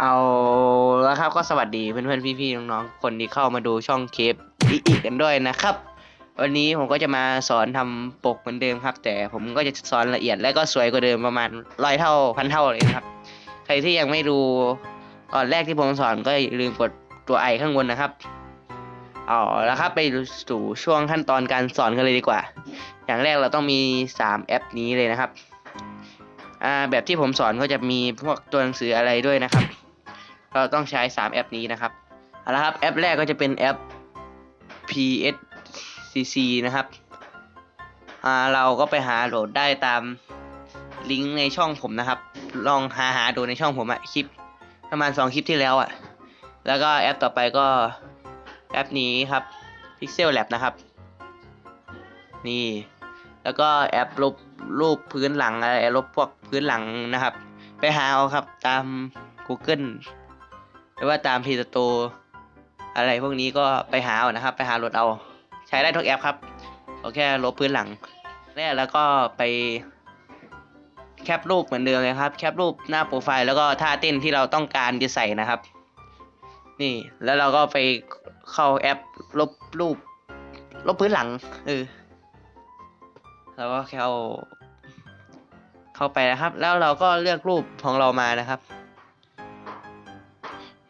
เอาแล้วครับก็สวัสดีเพื่อนๆพี่ๆน้องๆคนที่เข้ามาดูช่องเคปอีกกันด้วยนะครับ วันนี้ผมก็จะมาสอนทำปกเหมือนเดิมครับ แต่ผมก็จะสอนละเอียดและก็สวยกว่าเดิมประมาณร้อยเท่าพันเท่าเลยนะครับ ใครที่ยังไม่ดูตอนแรกที่ผมสอนก็อย่าลืมกดตัวไอข้างบนนะครับเอาแล้วครับไปสู่ช่วงขั้นตอนการสอนกันเลยดีกว่า อย่างแรกเราต้องมี 3 แอปนี้เลยนะครับอ่าแบบที่ผมสอนก็จะมีพวกตัวหนังสืออะไรด้วยนะครับ เราต้องใช้ 3 แอปนี้นะครับเอาละครับแอปแรกก็จะเป็นแอป PSCC นะครับเราก็ไปหาโหลดได้ตามลิงก์ในช่องผมนะครับ ลองหาหาดูในช่องผมอะคลิปประมาณ 2 คลิปที่แล้วอะแล้วก็แอปต่อไปก็แอปนี้ครับ Pixel Lab นะครับ นี่ แล้วก็แอปลบรูปพื้นหลังอะไรลบพวกพื้นหลังนะครับ ไปหาเอาครับตาม Google หรือว่าตาม Play Store อะไรพวกนี้ก็ไปหาเอานะครับ ไปหาโหลดเอา ใช้ได้ทุกแอปครับเอาแค่ลบพื้นหลังแรกแล้วก็ไปแคปรูปเหมือนเดิมเลยครับ แคปรูปหน้าโปรไฟล์แล้วก็ท่าเต้นที่เราต้องการจะใส่นะครับ นี่แล้วเราก็ไปเข้าแอปลบรูป ลบพื้นหลังเออแล้วก็เข้าเข้าไปนะครับ แล้วเราก็เลือกรูปของเรามานะครับ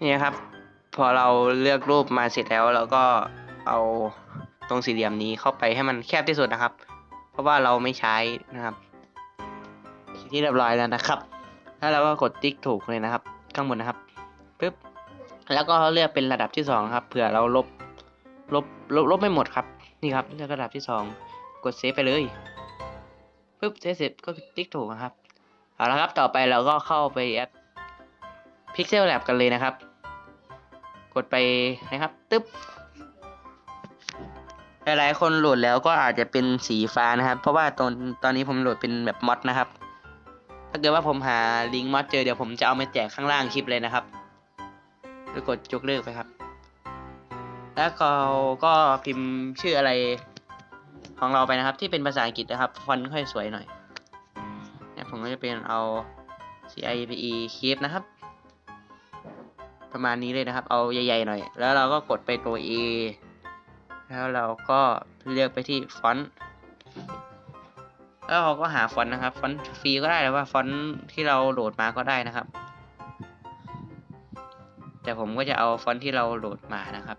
นี่ครับ พอเราเลือกรูปมาเสร็จแล้วเราก็เอาตรงสี่เหลี่ยมนี้เข้าไปให้มันแคบที่สุดนะครับ เพราะว่าเราไม่ใช้นะครับ ที่เรียบร้อยแล้วนะครับ แล้วเราก็กดติ๊กถูกเลยนะครับ ข้างบนนะครับปึ๊บแล้วก็เลือกเป็นระดับที่สองครับเผื่อเราลบลบลบลบไม่หมดครับ นี่ครับเลือกระดับที่สองกดเซฟไปเลยปุ๊บเสร็จเสร็จก็ติ๊กถูกนะครับเอาละครับต่อไปเราก็เข้าไปแอป Pixel Lab กันเลยนะครับ ดไปนะครับ ตึ๊บ หลายๆ คนโหลดแล้วก็อาจจะเป็นสีฟ้านะครับ เพราะว่าตอนตอนนี้ผมโหลดเป็นแบบมอดนะครับ ถ้าเกิดว่าผมหาลิงก์มอดเจอเดี๋ยวผมจะเอามาแจกข้างล่างคลิปเลยนะครับแล้วกดยกเลิกไปครับ แล้วก็ก็พิมพ์ชื่ออะไรของเราไปนะครับ ที่เป็นภาษาอังกฤษนะครับฟอนต์ค่อยสวยหน่อยเนี่ยผมก็จะเป็นเอา CIPE Keep นะครับ ประมาณนี้เลยนะครับ เอาใหญ่ๆหน่อย แล้วเราก็กดไปตัว A แล้วเราก็เลือกไปที่ฟอนต์แล้วเราก็หาฟอนต์นะครับ ฟอนต์ฟรีก็ได้หรือว่าฟอนต์ที่เราโหลดมาก็ได้นะครับ แต่ผมก็จะเอาฟอนต์ที่เราโหลดมานะครับ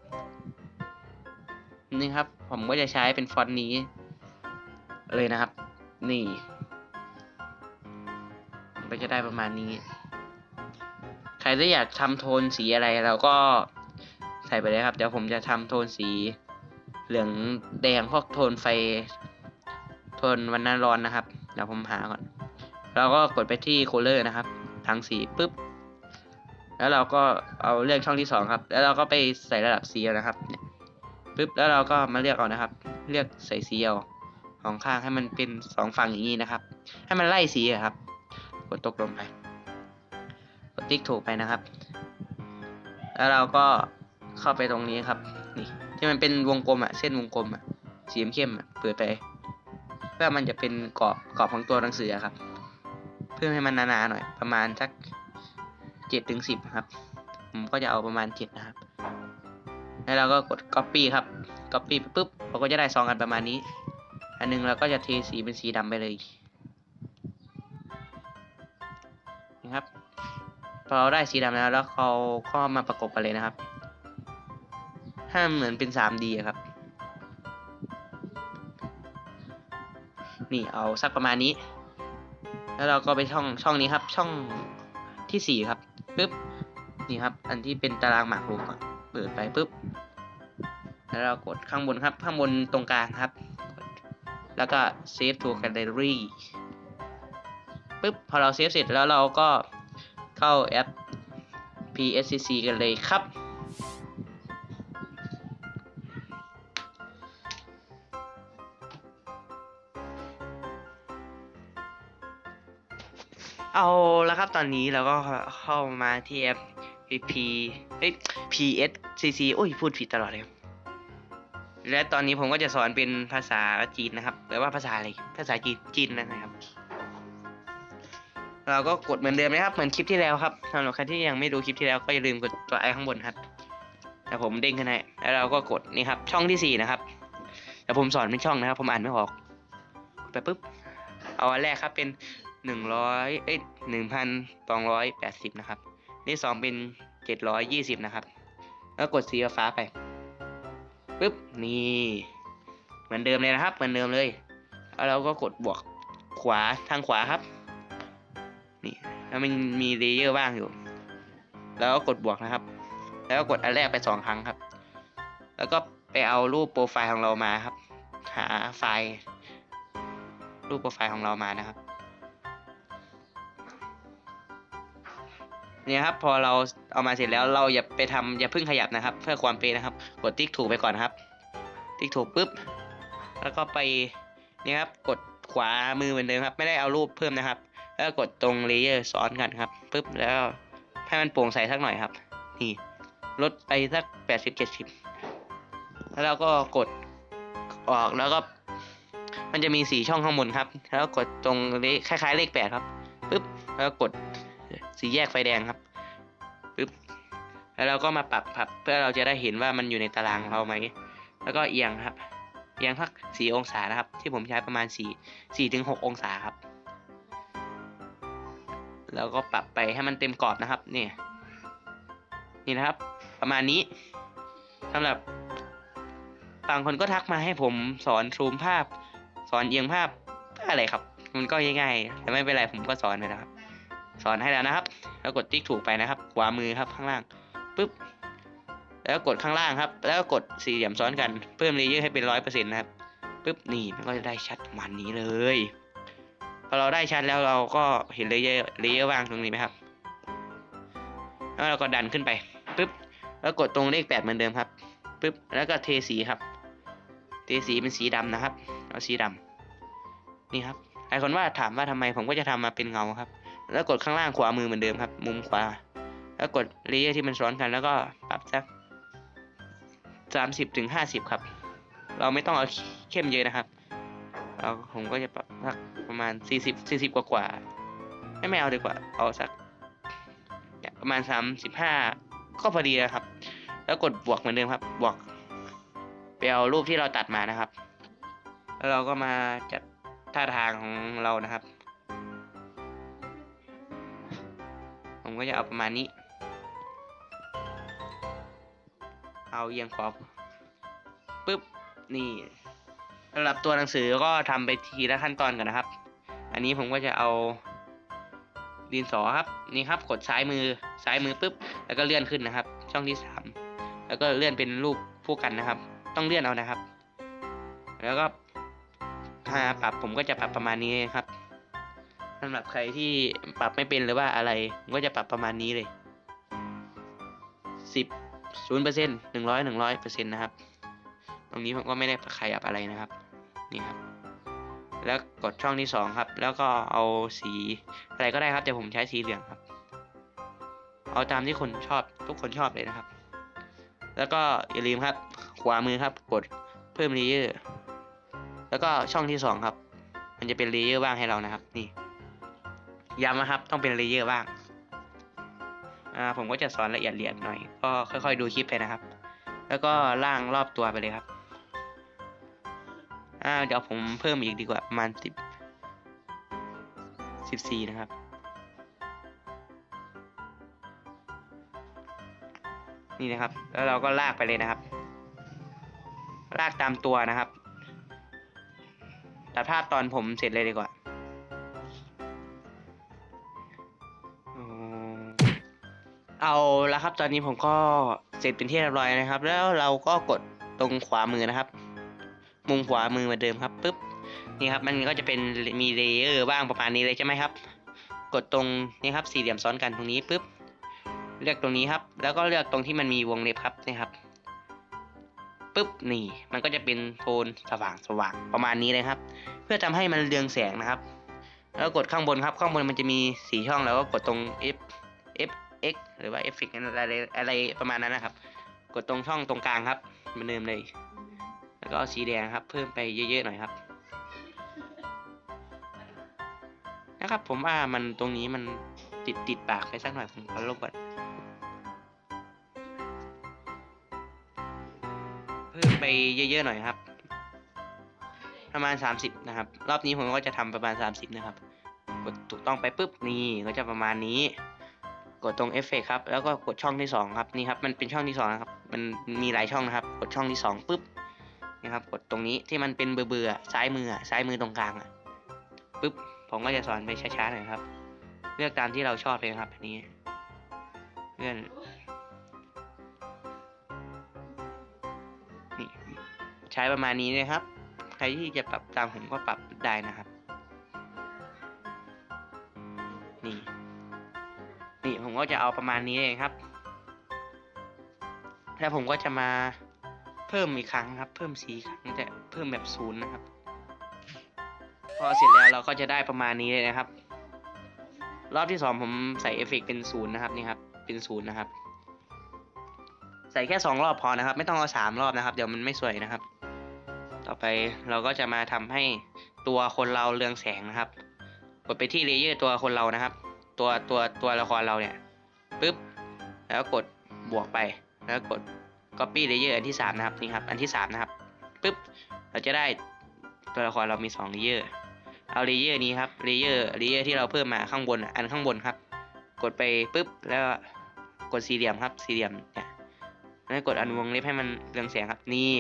นี่ครับ ผมก็จะใช้เป็นฟอนต์นี้ เลยนะครับ นี่ก็จะได้ประมาณนี้ รที่อยากทำโทนสีอะไรเราก็ใส่ไปเลยครับ เดี๋ยวผมจะทำโทนสี เหลืองแดงพวกโทนไฟ โทนวันนั้นร้อนนะครับ เดี๋ยวผมหาก่อน เราก็กดไปที่ color นะครับทางสีปุ๊บ แล้วเราก็เอาเลือกช่องที่สองครับ แล้วเราก็ไปใส่ระดับสีนะครับเนี่ยปุ๊บ แล้วเราก็มาเลือกเอานะครับ เลือกใส่สีเอาของข้างให้มันเป็นสองฝั่งอย่างนี้นะครับ ให้มันไล่สีครับ กดตกลงไป ติ๊กถูกไปนะครับ แล้วเราก็เข้าไปตรงนี้ครับ นี่ที่มันเป็นวงกลมอะเส้นวงกลมอะสีเข้มอะเปิดไปเพื่อมันจะเป็นกรอบกรอบของตัวหนังสือครับ เพื่อให้มันหนาๆหน่อย ประมาณสักเจ็ดถึงสิบครับ ผมก็จะเอาประมาณเจ็ดนะครับ แล้วเราก็กด copy ครับ copy ไปปุ๊บเราก็จะได้ซองกันประมาณนี้ อันหนึงเราก็จะเทสีเป็นสีดำไปเลยนะครับ พอเราได้สีดำแล้วแล้วเขาก็มาประกบกันเลยนะครับให้มันเหมือนเป็น 3D อะครับ นี่เอาสักประมาณนี้ แล้วเราก็ไปช่องช่องนี้ครับ ช่องที่สี่ครับปุ๊บนี่ครับ อันที่เป็นตารางหมากรุกเปิดไปปุ๊บแล้วเรากดข้างบนครับ ข้างบนตรงกลางครับ แล้วก็ save to gallery ปุ๊บ พอเราเซฟเสร็จแล้วเราก็ เข้าแอป PSCC กันเลยครับ เอาแล้วครับตอนนี้เราก็เข้ามาที่แอป PP เอ้ย PSCC โอ้ยพูดผิดตลอดเลยครับและตอนนี้ผมก็จะสอนเป็นภาษาจีนนะครับหรือว่าภาษาอะไร ภาษาจีนจีนนะครับ เราก็กดเหมือนเดิมนะครับ เหมือนคลิปที่แล้วครับสำหรับใครที่ยังไม่ดูคลิปที่แล้วก็อย่าลืมกดตัวไอข้างบนครับแต่ผมเด้งขึ้นให้แล้วเราก็กดนี่ครับช่องที่สี่นะครับแต่ผมสอนเป็นช่องนะครับ ผมอ่านไม่ออกไปปุ๊บเอาอันแรกครับเป็นหนึ่งร้อยเอ้ยหนึ่งพันสองร้อยแปดสิบนะครับนี่สองเป็นเจ็ดร้อยยี่สิบนะครับ แล้วกดสีฟ้าไปปุ๊บนี่เหมือนเดิมเลยนะครับ เหมือนเดิมเลยแล้วเราก็กดบวกขวาทางขวาครับ นี่แล้วมันมีเลเยอร์ว่างอยู่ แล้วก็กดบวกนะครับ แล้วก็กดอันแรกไปสองครั้งครับ แล้วก็ไปเอารูปโปรไฟล์ของเรามาครับ หาไฟล์ รูปโปรไฟล์ของเรามานะครับเนี่ยครับพอเราเอามาเสร็จแล้วเราอย่าไปทำอย่าเพิ่งขยับนะครับ เพื่อความเป๊ะนะครับ กดติ๊กถูกไปก่อนครับ ติ๊กถูกปุ๊บ แล้วก็ไปเนี่ยครับกดขวามือเหมือนเดิมครับ ไม่ได้เอารูปเพิ่มนะครับ แล้วกดตรงเลเยอร์ซ้อนกันครับปุ๊บแล้วให้มันโปร่งใสสักหน่อยครับ นี่ลดไปสักแปดสิบเจ็ดสิบแล้วเราก็กดออกแล้วก็มันจะมีสี่ช่องข้างบนครับ แล้วกดตรงเลขคล้าย ๆ เลขแปดครับปุ๊บแล้วกดสีแยกไฟแดงครับปุ๊บแล้วเราก็มาปรับปรับเพื่อเราจะได้เห็นว่ามันอยู่ในตารางของเราไหมแล้วก็เอียงครับเอียงสักสี่องศานะครับ ที่ผมใช้ประมาณสี่สี่ถึงหกองศาครับ แล้วก็ปรับไปให้มันเต็มกรอบนะครับนี่นี่นะครับ ประมาณนี้สำหรับบางคนก็ทักมาให้ผมสอนซูมภาพ สอนเอียงภาพอะไรครับ มันก็ง่ายๆแต่ไม่เป็นไรผมก็สอนไปนะครับสอนให้แล้วนะครับ แล้วกดติ๊กถูกไปนะครับขวามือครับข้างล่างปุ๊บแล้วกดข้างล่างครับ แล้วก็กดสี่เหลี่ยมซ้อนกันเพิ่มเลเยอร์ให้เป็นร้อยเปอร์เซ็นต์นะครับปุ๊บนี่มันก็จะได้ชัดประมันนี้เลย พอเราได้ชัดแล้วเราก็เห็นเลเยอร์เลเยอร์ว่างตรงนี้ไหมครับ แล้วเราก็ดันขึ้นไปปุ๊บแล้วกดตรงเลขแปดเหมือนเดิมครับปุ๊บแล้วก็เทสีครับ เทสีเป็นสีดำนะครับ เอาสีดำนี่ครับหลายคนว่าถามว่าทำไมผมก็จะทำมาเป็นเงาครับ แล้วกดข้างล่างขวามือเหมือนเดิมครับ มุมขวา แล้วกดเลเยอร์ที่มันซ้อนกัน แล้วก็ปรับสักสามสิบถึงห้าสิบครับ เราไม่ต้องเอาเข้มเยอะนะครับ เราผมก็จะปรับสักประมาณสี่สิบสี่สิบกว่ากว่าไม่ไม่เอาดีกว่า เอาสักประมาณสามสิบห้าก็พอดีแล้วครับ แล้วกดบวกเหมือนเดิมครับ บวกไปเอารูปที่เราตัดมานะครับ แล้วเราก็มาจัดท่าทางของเรานะครับ ผมก็จะเอาประมาณนี้ เอาเอียงขอบปุ๊บ นี่ สำหรับตัวหนังสือก็ทำไปทีละขั้นตอนกันนะครับ อันนี้ผมก็จะเอาดินสอครับนี่ครับกดซ้ายมือซ้ายมือปุ๊บแล้วก็เลื่อนขึ้นนะครับ ช่องที่สามแล้วก็เลื่อนเป็นรูปผู้กันนะครับ ต้องเลื่อนเอานะครับ แล้วก็ถ้าปรับผมก็จะปรับประมาณนี้ครับสำหรับใครที่ปรับไม่เป็นหรือว่าอะไรผมก็จะปรับประมาณนี้เลยสิบศูนย์เปอร์เซ็นต์หนึ่งร้อยหนึ่งร้อยเปอร์เซ็นต์นะครับ ตรงนี้ผมก็ไม่ได้ขยับอะไรนะครับนี่ครับแล้วกดช่องที่สองครับ แล้วก็เอาสีอะไรก็ได้ครับแต่ผมใช้สีเหลืองครับ เอาตามที่คนชอบทุกคนชอบเลยนะครับ แล้วก็อย่าลืมครับ ขวามือครับ กดเพิ่มเลเยอร์แล้วก็ช่องที่สองครับ มันจะเป็นเลเยอร์ว่างให้เรานะครับ นี่ย้ำนะครับต้องเป็นเลเยอร์ว่างอ่าผมก็จะสอนละเอียดเอียดหน่อย ก็ค่อยๆดูคลิปไปนะครับ แล้วก็ล่างรอบตัวไปเลยครับ อ่าเดี๋ยวผมเพิ่มอีกดีกว่าประมาณสิบสิบสี่นะครับ นี่นะครับ แล้วเราก็ลากไปเลยนะครับ ลากตามตัวนะครับตัดภาพตอนผมเสร็จเลยดีกว่าเอาละครับตอนนี้ผมก็เสร็จเป็นที่เรียบร้อยนะครับ แล้วเราก็กดตรงขวามือนะครับ มุมขวามือเหมือนเดิมครับปุ๊บนี่ครับมันก็จะเป็นมีเลเยอร์บ้างประมาณนี้เลยใช่ไหมครับ กดตรงนี่ครับสี่เหลี่ยมซ้อนกันตรงนี้ปุ๊บเลือกตรงนี้ครับ แล้วก็เลือกตรงที่มันมีวงเล็บครับนี่ครับปุ๊บนี่ มันก็จะเป็นโทนสว่างสว่างประมาณนี้เลยครับ เพื่อทำให้มันเรืองแสงนะครับ แล้วกดข้างบนครับข้างบนมันจะมีสีช่องแล้วก็กดตรง F F X หรือว่า F X อะไรอะไรประมาณนั้นนะครับ กดตรงช่องตรงกลางครับเหมือนเดิมเลย แล้วก็เอาสีแดงครับ เพิ่มไปเยอะๆหน่อยครับ นะครับผมว่ามันตรงนี้มันติดติดปากไปสักหน่อยผมขอลบก่อนเพิ่มไปเยอะๆหน่อยครับ ประมาณ 30 นะครับ รอบนี้ผมก็จะทำประมาณ 30 นะครับ กดถูกต้องไปปุ๊บนี่ก็จะประมาณนี้กดตรงเอฟเฟกครับ แล้วก็กดช่องที่สองครับ นี่ครับ มันเป็นช่องที่สองนะครับ มันมีหลายช่องนะครับ กดช่องที่สองปุ๊บ นะครับ กดตรงนี้ที่มันเป็นเบื่อๆซ้ายมือซ้ายมือตรงกลางอะปุ๊บผมก็จะสอนไปช้าๆหน่อยครับ เลือกตามที่เราชอบเลยครับอันนี้เลื่อนนี่ใช้ประมาณนี้นะครับ ใครที่จะปรับตามผมก็ปรับได้นะครับ นี่ นี่ผมก็จะเอาประมาณนี้เองครับ แล้วผมก็จะมา เพิ่มอีกครั้งครับ เพิ่มสีครั้งแต่เพิ่มแบบศูนย์นะครับ พอเสร็จแล้วเราก็จะได้ประมาณนี้เลยนะครับ รอบที่สองผมใส่เอฟเฟกต์เป็นศูนย์นะครับนี่ครับ เป็นศูนย์นะครับ ใส่แค่สองรอบพอนะครับ ไม่ต้องเอาสามรอบนะครับ เดี๋ยวมันไม่สวยนะครับ ต่อไปเราก็จะมาทำให้ตัวคนเราเรืองแสงนะครับ กดไปที่เลเยอร์ตัวคนเรานะครับ ตัวตัวตัวละครเราเนี่ยปึ๊บแล้วกดบวกไปแล้วกด copy layer อันที่สามนะครับนี่ครับอันที่สามนะครับปึ๊บเราจะได้ตัวละครเรามีสองเลเยอร์เอาเลเยอร์นี้ครับเลเยอร์เลเยอร์ที่เราเพิ่มมาข้างบนอันข้างบนครับ กดไปปึ๊บแล้วกดสี่เหลี่ยมครับสี่เหลี่ยมเนี่ยแล้วกดอันวงเล็บให้มันเรืองแสงครับนี่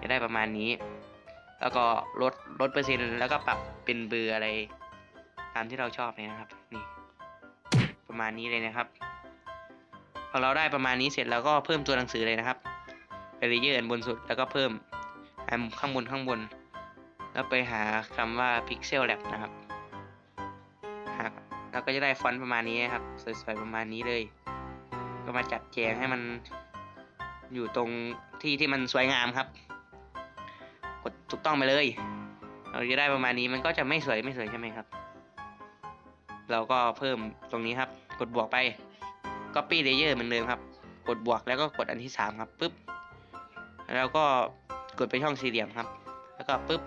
จะได้ประมาณนี้ แล้วก็ลดลดเปอร์เซ็นต์แล้วก็ปรับเป็นเบอร์อะไร ตามที่เราชอบเลยนะครับนี่ประมาณนี้เลยนะครับ พอเราได้ประมาณนี้เสร็จแล้วก็เพิ่มตัวหนังสือเลยนะครับ เลเยอร์อันบนสุดแล้วก็เพิ่มอันข้างบนข้างบน แล้วไปหาคำว่า Pixel Lab นะครับหากเราก็จะได้ฟอนต์ประมาณนี้ครับ สวยๆประมาณนี้เลย ก็มาจัดแจงให้มันอยู่ตรงที่ที่มันสวยงามครับ กดถูกต้องไปเลย เราจะได้ประมาณนี้มันก็จะไม่สวยไม่สวยใช่ไหมครับ เราก็เพิ่มตรงนี้ครับ กดบวกไป copy layer เหมือนเดิมครับ กดบวกแล้วก็กดอันที่สามครับปึ๊บ แล้วก็กดไปช่องสี่เหลี่ยมครับ แล้วก็ปึ๊บ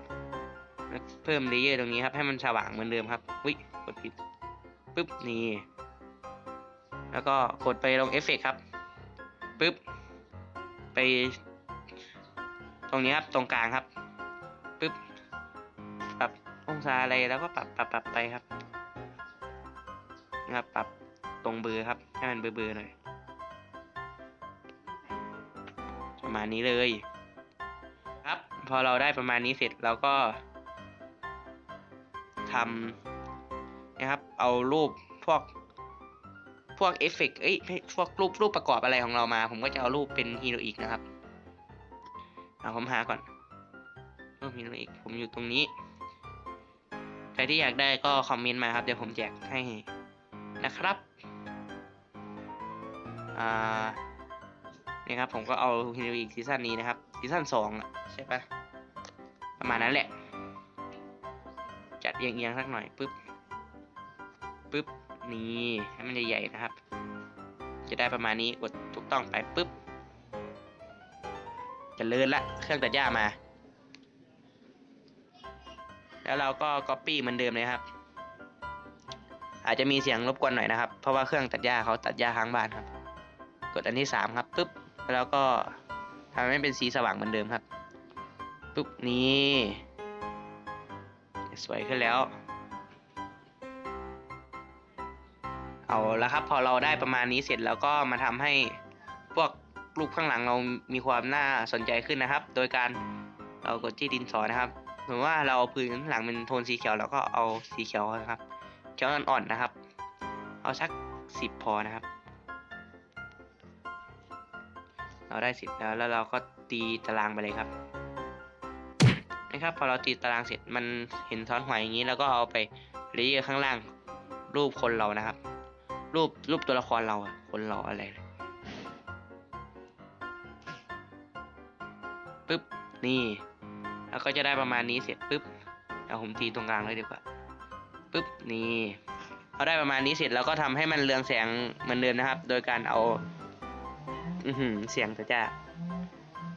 แล้วเพิ่มเลเยอร์ตรงนี้ครับ ให้มันสว่างเหมือนเดิมครับวิกดผิดปึ๊บนี่แล้วก็กดไปลงเอฟเฟกครับปึ๊บไป ตรงนี้ครับตรงกลางครับปึ๊บปรับองศาอะไรแล้วก็ปรับปรับปรับไปครับนะครับปรับตรงเบอร์ครับให้มันเบอร์เบอร์หน่อย ประมาณนี้เลย ครับ พอเราได้ประมาณนี้เสร็จเราก็ทำนะครับ เอารูปพวกพวกเอฟเฟกต์เอ้ยไม่พวกรูปรูปประกอบอะไรของเรามา ผมก็จะเอารูปเป็นฮีโรอีกนะครับเอาผมหาก่อนรูปฮีโรอีกผมอยู่ตรงนี้ ใครที่อยากได้ก็คอมเมนต์มาครับ เดี๋ยวผมแจกให้นะครับ อ่า นี่ครับผมก็เอาฮีโรอีกซีซั่นนี้นะครับซีซั่นสองอะใช่ปะประมาณนั้นแหละ จัดเอียงๆสักหน่อยปึ๊บปึ๊บนี่ให้มันใหญ่ๆนะครับ จะได้ประมาณนี้กดถูกต้องไปปึ๊บจะเลื่อนละเครื่องตัดหญ้ามา แล้วเราก็ copy เหมือนเดิมเลยครับอาจจะมีเสียงรบกวนหน่อยนะครับ เพราะว่าเครื่องตัดหญ้าเขาตัดหญ้าค้างบ้านครับ กดอันที่สามครับ ปึ๊บ แล้วก็ทำให้เป็นสีสว่างเหมือนเดิมครับปุ๊บนี่สวยขึ้นแล้ว เอาละครับพอเราได้ประมาณนี้เสร็จแล้วก็มาทำให้พวกรูปข้างหลังเรามีความน่าสนใจขึ้นนะครับ โดยการเรากดที่ดินสอนะครับสมมติว่าเราเอาพื้นข้างหลังเป็นโทนสีเขียวเราก็เอาสีเขียวนะครับ เขียวอ่อนๆนะครับ เอาสักสิบพอนะครับ เราได้สิบแล้วแล้วเราก็ตีตารางไปเลยครับนะครับพอเราตีตารางเสร็จมันเห็นซ้อนหวยอย่างนี้ แล้วก็เอาไปเลเยอร์ข้างล่าง รูปคนเรานะครับ รูปรูปตัวละครเราอะคนเราอะไรเลยปึ๊บนี่แล้วก็จะได้ประมาณนี้เสร็จปึ๊บเอาผมตีตรงกลางเลยดีกว่าปึ๊บนี่เราได้ประมาณนี้เสร็จแล้วก็ทำให้มันเรืองแสงเหมือนเดิมนะครับ โดยการเอา อือหือเสียงจะจะ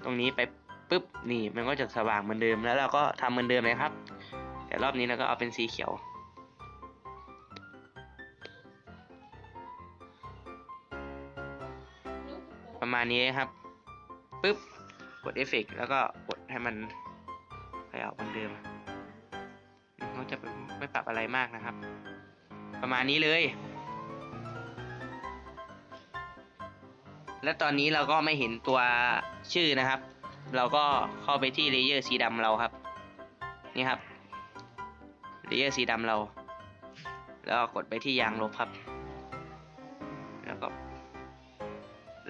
ตรงนี้ไปปุ๊บนี่มันก็จะสว่างเหมือนเดิมแล้วเราก็ทำเหมือนเดิมเลยครับ แต่รอบนี้เราก็เอาเป็นสีเขียว ประมาณนี้ครับปุ๊บกดเอฟเฟกแล้วก็กดให้มันขออกเหมือนเดิมเขาจะไม่ปรับอะไรมากนะครับ ประมาณนี้เลย และตอนนี้เราก็ไม่เห็นตัวชื่อนะครับ เราก็เข้าไปที่เลเยอร์สีดำเราครับ นี่ครับเลเยอร์สีดำเรา แล้วก็กดไปที่ยางลบครับ แล้วก็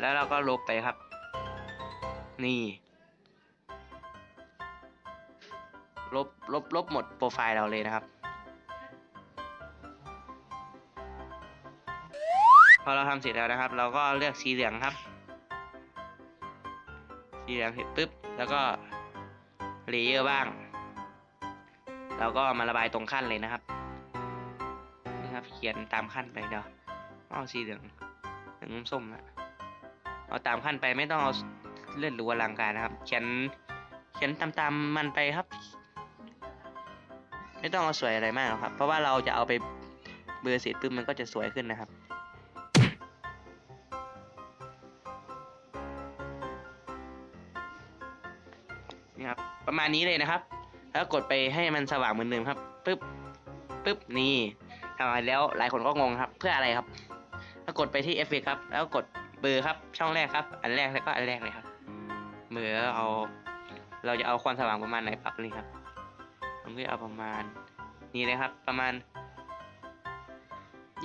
แล้วเราก็ลบไปครับ นี่ ลบ ลบ ลบหมดโปรไฟล์เราเลยนะครับพอเราทำเสร็จแล้วนะครับ เราก็เลือกสีเหลืองครับ สีเหลืองเสร็จปุ๊บ แล้วก็เลเยอร์บ้างเราก็มาระบายตรงขั้นเลยนะครับนี่ครับ เขียนตามขั้นไปเดี๋ยวเอาสีเหลืองเหลืองส้มนะเอาตามขั้นไปไม่ต้องเอาเลื่อนรือลังการนะครับ เขียนเขียนตามตามๆมันไปครับ ไม่ต้องเอาสวยอะไรมากหรอกครับ เพราะว่าเราจะเอาไปเบอร์เสร็จปุ๊บมันก็จะสวยขึ้นนะครับ ประมาณนี้เลยนะครับ แล้วกดไปให้มันสว่างเหมือนเดิมครับปึ๊บปึ๊บนี่ทำมาแล้วหลายคนก็งงครับ เพื่ออะไรครับแล้วกดไปที่เอฟเฟครับ แล้วกดเบอร์ครับ ช่องแรกครับ อันแรกแล้วก็อันแรกเลยครับเบอร์เอา เราจะเอาความสว่างประมาณไหนปรับเลยครับผมก็เอาประมาณนี่เลยครับ ประมาณ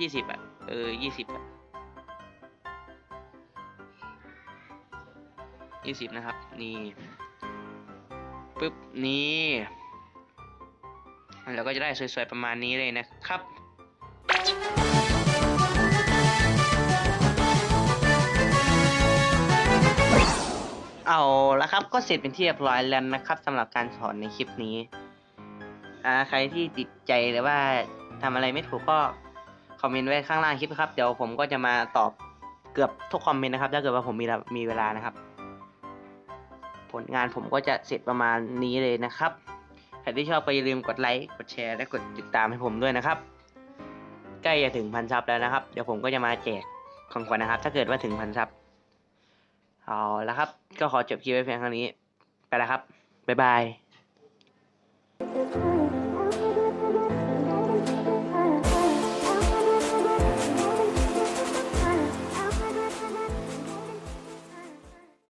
ยี่สิบอะเออยี่สิบอะยี่สิบนะครับ นี่ ปึ๊บนี่เราก็จะได้สวยๆประมาณนี้เลยนะครับเอาละครับก็เสร็จเป็นที่เรียบร้อยแล้วนะครับสำหรับการสอนในคลิปนี้อ่าใครที่ติดใจหรือว่าทำอะไรไม่ถูกก็คอมเมนต์ไว้ข้างล่างคลิปครับ เดี๋ยวผมก็จะมาตอบเกือบทุกคอมเมนต์นะครับ ถ้าเกิดว่าผมมีมีเวลานะครับ ผลงานผมก็จะเสร็จประมาณนี้เลยนะครับใครที่ชอบก็อย่าลืมกดไลค์กดแชร์และกดติดตามให้ผมด้วยนะครับ ใกล้จะถึงพันซับแล้วนะครับ เดี๋ยวผมก็จะมาแจกของขวัญนะครับ ถ้าเกิดว่าถึงพันซับเอาละครับ ก็ขอจบคลิปไว้เพียงเท่านี้ ไปแล้วครับ บ๊ายบาย Thank you.